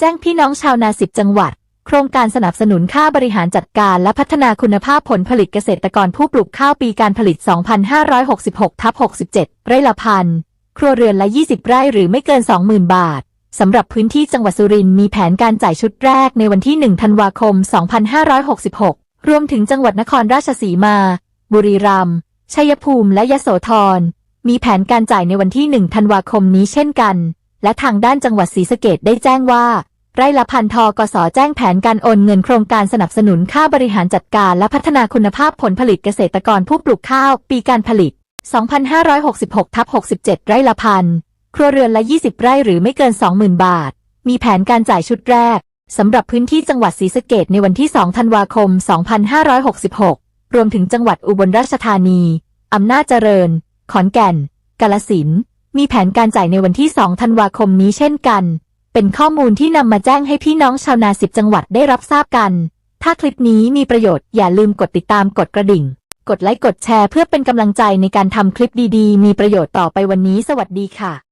แจ้งพี่น้องชาวนาสิบจังหวัด โครงการสนับสนุนค่าบริหารจัดการและพัฒนาคุณภาพผลผลิตเกษตรกรผู้ปลูกข้าวปีการผลิต 2566ทับ67 ไร่ละพัน ครัวเรือนละ 20 ไร่หรือไม่เกิน 20,000 บาท สำหรับพื้นที่จังหวัดสุรินทร์มีแผนการจ่ายชุดแรกในวันที่ 1 ธันวาคม 2566 รวมถึงจังหวัดนครราชสีมา บุรีรัมย์ ชัยภูมิ และยโสธร มีแผนการจ่ายในวันที่ 1 ธันวาคมนี้เช่นกัน และทางด้านจังหวัดศรีสะเกดได้แจ้งว่า ไร่ละพันทกสแจ้งแผนการโอนเงินโครงการสนับสนุนค่าบริหารจัดการและพัฒนาคุณภาพผลผลิตเกษตรกรผู้ปลูกข้าว ปีการผลิต 2566ทับ67 ไร่ละพัน ครัวเรือนละ 20 ไร่หรือไม่เกิน 20,000 บาท มีแผนการจ่ายชุดแรก สำหรับพื้นที่จังหวัดศรีสะเกดในวันที่ 2 ธันวาคม 2566 รวมถึงจังหวัดอุบลราชธานี อำนาจเจริญ ขอนแก่น กาลสินธุ์มีแผนการจ่ายในวันที่ 2 ธันวาคมนี้เช่นกัน เป็นข้อมูลที่นำมาแจ้งให้พี่น้องชาวนาสิบจังหวัดได้รับทราบกัน ถ้าคลิปนี้มีประโยชน์อย่าลืมกดติดตามกดกระดิ่ง กดไลค์กดแชร์เพื่อเป็นกำลังใจในการทำคลิปดีๆ มีประโยชน์ต่อไปวันนี้สวัสดีค่ะ